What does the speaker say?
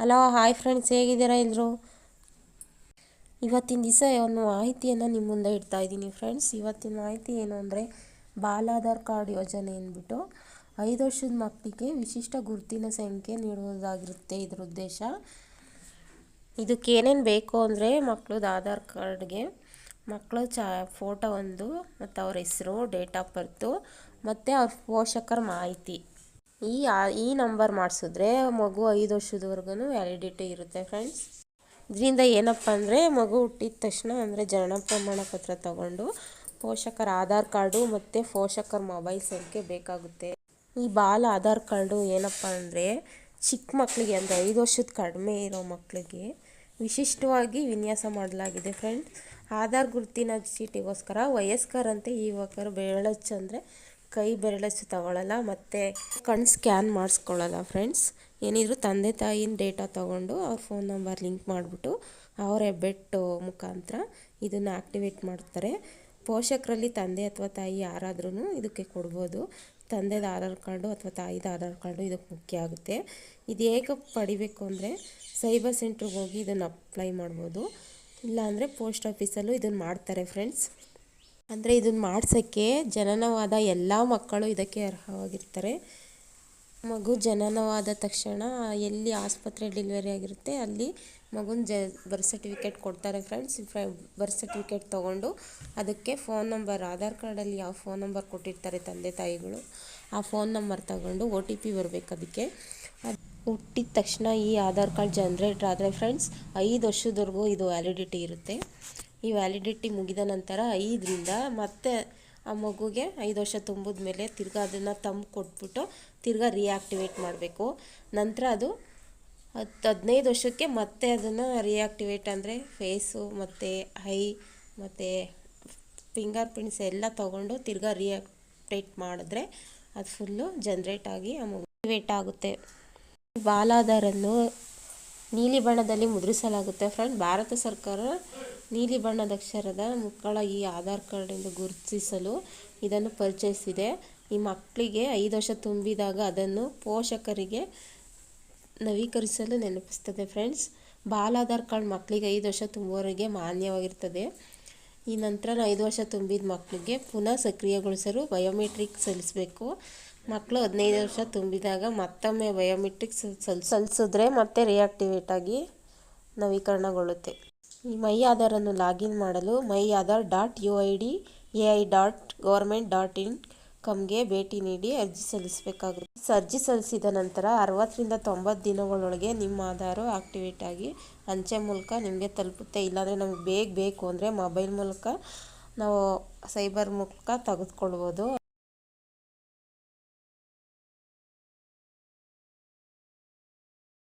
Hello hi friends ಹೇಗಿದ್ದೀರಾ ಎಲ್ಲರೂ ಇವತ್ತಿನ ದಿವಸ ಒಂದು ಮಾಹಿತಿಯನ್ನು ನಿಮ್ಮ ಮುಂದೆ ಇಡ್ತಾ ಇದ್ದೀನಿ ಫ್ರೆಂಡ್ಸ್ ಇವತ್ತಿನ ಮಾಹಿತಿ ಏನು ಅಂದರೆ, ಬಾಲಾಧಾರ್ ಕಾರ್ಡ್ ಯೋಜನೆ ಅಂದ್ಬಿಟ್ಟು ಐದು ವರ್ಷದ ಮಕ್ಕಳಿಗೆ ವಿಶಿಷ್ಟ ಗುರುತಿನ ಸಂಖ್ಯೆ ನೀಡುವುದಾಗಿರುತ್ತೆ ಇದರ ಉದ್ದೇಶ. ಇದಕ್ಕೆ ಏನೇನು ಬೇಕು ಅಂದರೆ ಮಕ್ಕಳದ್ದು ಆಧಾರ್ ಕಾರ್ಡ್ಗೆ ಮಕ್ಕಳು ಚ ಫೋಟೋ ಒಂದು, ಮತ್ತು ಅವ್ರ ಹೆಸರು ಡೇಟ್ ಆಫ್ ಬರ್ತು ಮತ್ತು ಅವ್ರ ಪೋಷಕರ ಮಾಹಿತಿ. ಈ ಈ ನಂಬರ್ ಮಾಡಿಸಿದ್ರೆ ಮಗು ಐದು ವರ್ಷದವರೆಗೂ ವ್ಯಾಲಿಡಿಟಿ ಇರುತ್ತೆ ಫ್ರೆಂಡ್ಸ್ ಇದರಿಂದ ಏನಪ್ಪ ಅಂದರೆ ಮಗು ಹುಟ್ಟಿದ ತಕ್ಷಣ ಅಂದರೆ ಜನನ ಪ್ರಮಾಣ ಪತ್ರ ತಗೊಂಡು ಪೋಷಕರ ಆಧಾರ್ ಕಾರ್ಡು ಮತ್ತು ಪೋಷಕರ ಮೊಬೈಲ್ ಸಂಖ್ಯೆ ಬೇಕಾಗುತ್ತೆ. ಈ ಬಾಲ ಆಧಾರ್ ಕಾರ್ಡು ಏನಪ್ಪ ಅಂದರೆ ಚಿಕ್ಕ ಮಕ್ಕಳಿಗೆ ಅಂದರೆ ಐದು ವರ್ಷದ ಕಡಿಮೆ ಇರೋ ಮಕ್ಕಳಿಗೆ ವಿಶಿಷ್ಟವಾಗಿ ವಿನ್ಯಾಸ ಮಾಡಲಾಗಿದೆ ಫ್ರೆಂಡ್ಸ್ ಆಧಾರ್ ಗುರುತಿನ ಚೀಟಿಗೋಸ್ಕರ ವಯಸ್ಕರಂತೆ ಯುವಕರು ಬೆಳಚ್ಚಂದರೆ ಕೈ ಬೆರಳಷ್ಟು ತಗೊಳ್ಳಲ್ಲ ಮತ್ತು ಕಣ್ಣು ಸ್ಕ್ಯಾನ್ ಮಾಡಿಸ್ಕೊಳ್ಳಲ್ಲ ಫ್ರೆಂಡ್ಸ್ ಏನಿದ್ರು ತಂದೆ ತಾಯಿನ ಡೇಟಾ ತೊಗೊಂಡು ಅವ್ರ ಫೋನ್ ನಂಬರ್ ಲಿಂಕ್ ಮಾಡಿಬಿಟ್ಟು ಅವರ ಹೆಬ್ಬೆಟ್ಟು ಮುಖಾಂತರ ಇದನ್ನು ಆ್ಯಕ್ಟಿವೇಟ್ ಮಾಡ್ತಾರೆ. ಪೋಷಕರಲ್ಲಿ ತಂದೆ ಅಥವಾ ತಾಯಿ ಯಾರಾದ್ರೂ ಇದಕ್ಕೆ ಕೊಡ್ಬೋದು. ತಂದೆದ ಆಧಾರ್ ಕಾರ್ಡು ಅಥವಾ ತಾಯಿದ ಆಧಾರ್ ಕಾರ್ಡು ಇದಕ್ಕೆ ಮುಖ್ಯ ಆಗುತ್ತೆ. ಇದು ಹೇಗೆ ಪಡಿಬೇಕು ಅಂದರೆ ಸೈಬರ್ ಸೆಂಟ್ರಿಗೆ ಹೋಗಿ ಇದನ್ನು ಅಪ್ಲೈ ಮಾಡ್ಬೋದು. ಇಲ್ಲಾಂದರೆ ಪೋಸ್ಟ್ ಆಫೀಸಲ್ಲೂ ಇದನ್ನು ಮಾಡ್ತಾರೆ ಫ್ರೆಂಡ್ಸ್ ಅಂದರೆ ಇದನ್ನು ಮಾಡ್ಸೋಕ್ಕೆ ಜನನವಾದ ಎಲ್ಲ ಮಕ್ಕಳು ಇದಕ್ಕೆ ಅರ್ಹವಾಗಿರ್ತಾರೆ. ಮಗು ಜನನವಾದ ತಕ್ಷಣ ಎಲ್ಲಿ ಆಸ್ಪತ್ರೆ ಡೆಲಿವರಿ ಆಗಿರುತ್ತೆ ಅಲ್ಲಿ ಮಗುನ ಜ ಬರ್ತ್ ಸರ್ಟಿಫಿಕೇಟ್ ಕೊಡ್ತಾರೆ ಫ್ರೆಂಡ್ಸ್ ಬರ್ತ್ ಸರ್ಟಿಫಿಕೇಟ್ ತೊಗೊಂಡು ಅದಕ್ಕೆ ಫೋನ್ ನಂಬರ್ ಆಧಾರ್ ಕಾರ್ಡಲ್ಲಿ ಯಾವ ಫೋನ್ ನಂಬರ್ ಕೊಟ್ಟಿರ್ತಾರೆ ತಂದೆ ತಾಯಿಗಳು, ಆ ಫೋನ್ ನಂಬರ್ ತಗೊಂಡು ಒ ಟಿ ಪಿ ಬರಬೇಕು ಅದಕ್ಕೆ. ಅದು ಹುಟ್ಟಿದ ತಕ್ಷಣ ಈ ಆಧಾರ್ ಕಾರ್ಡ್ ಜನ್ರೇಟ್ ಆದರೆ ಫ್ರೆಂಡ್ಸ್ ಐದು ವರ್ಷದವರೆಗೂ ಇದು ವ್ಯಾಲಿಡಿಟಿ ಇರುತ್ತೆ. ಈ ವ್ಯಾಲಿಡಿಟಿ ಮುಗಿದ ನಂತರ ಐದರಿಂದ ಮತ್ತೆ ಆ ಮಗುಗೆ ಐದು ವರ್ಷ ತುಂಬಿದ ಮೇಲೆ ತಿರ್ಗಾ ಅದನ್ನು ತಂಬ್ ಕೊಟ್ಬಿಟ್ಟು ತಿರ್ಗಾ ರಿಯಾಕ್ಟಿವೇಟ್ ಮಾಡಬೇಕು. ನಂತರ ಅದು ಹತ್ತು ಹದಿನೈದು ವರ್ಷಕ್ಕೆ ಮತ್ತೆ ಅದನ್ನು ರಿಯಾಕ್ಟಿವೇಟ್ ಅಂದರೆ ಫೇಸು ಮತ್ತು ಐ ಮತ್ತು ಫಿಂಗರ್ ಪ್ರಿಂಟ್ಸ್ ಎಲ್ಲ ತೊಗೊಂಡು ತಿರ್ಗಾ ರಿಯಾಕ್ಟಿವೇಟ್ ಮಾಡಿದ್ರೆ ಅದು ಫುಲ್ಲು ಜನ್ರೇಟ್ ಆಗಿ ಆ ಮಗು ಆಗುತ್ತೆ. ಬಾಲಾಧಾರನ್ನು ನೀಲಿ ಬಣ್ಣದಲ್ಲಿ ಮುದ್ರಿಸಲಾಗುತ್ತೆ ಫ್ರೆಂಡ್. ಭಾರತ ಸರ್ಕಾರ ನೀಲಿ ಬಣ್ಣದ ಅಕ್ಷರದ ಮಕ್ಕಳ ಈ ಆಧಾರ್ ಕಾರ್ಡಿಂದ ಗುರುತಿಸಲು ಇದನ್ನು ಪರಿಚಯಿಸಿದೆ. ಈ ಮಕ್ಕಳಿಗೆ ಐದು ವರ್ಷ ತುಂಬಿದಾಗ ಅದನ್ನು ಪೋಷಕರಿಗೆ ನವೀಕರಿಸಲು ನೆನಪಿಸ್ತದೆ ಫ್ರೆಂಡ್ಸ್. ಬಾಲಾಧಾರ್ ಕಾರ್ಡ್ ಮಕ್ಕಳಿಗೆ ಐದು ವರ್ಷ ತುಂಬುವವರೆಗೆ ಮಾನ್ಯವಾಗಿರ್ತದೆ ಈ ನಂತರ ಐದು ವರ್ಷ ತುಂಬಿದ ಮಕ್ಕಳಿಗೆ ಪುನಃ ಸಕ್ರಿಯಗೊಳಿಸಲು ಬಯೋಮೆಟ್ರಿಕ್ ಸಲ್ಲಿಸಬೇಕು. ಮಕ್ಕಳು ಹದಿನೈದು ವರ್ಷ ತುಂಬಿದಾಗ ಮತ್ತೊಮ್ಮೆ ಬಯೋಮೆಟ್ರಿಕ್ ಸಲ್ ಸಲ್ಲಿಸಿದ್ರೆ ಮತ್ತೆ ರಿಯಾಕ್ಟಿವೇಟ್ ಆಗಿ ನವೀಕರಣಗೊಳ್ಳುತ್ತೆ. ಈ ಮೈ ಆಧಾರನ್ನು ಲಾಗಿನ್ ಮಾಡಲು my Aadhaar dot U I D A I dot government dot in ಕಮ್ಗೆ ಭೇಟಿ ನೀಡಿ ಅರ್ಜಿ ಸಲ್ಲಿಸಬೇಕಾಗುತ್ತೆ. ಅರ್ಜಿ ಸಲ್ಲಿಸಿದ ನಂತರ ಅರವತ್ತರಿಂದ ತೊಂಬತ್ತು ದಿನಗಳೊಳಗೆ ನಿಮ್ಮ ಆಧಾರು ಆಕ್ಟಿವೇಟ್ ಆಗಿ ಅಂಚೆ ಮೂಲಕ ನಿಮಗೆ ತಲುಪುತ್ತೆ. ಇಲ್ಲಾಂದರೆ ನಮಗೆ ಬೇಗ ಬೇಕು ಅಂದರೆ ಮೊಬೈಲ್ ಮೂಲಕ ನಾವು ಸೈಬರ್ ಮೂಲಕ ತೆಗೆದುಕೊಳ್ಬೋದು.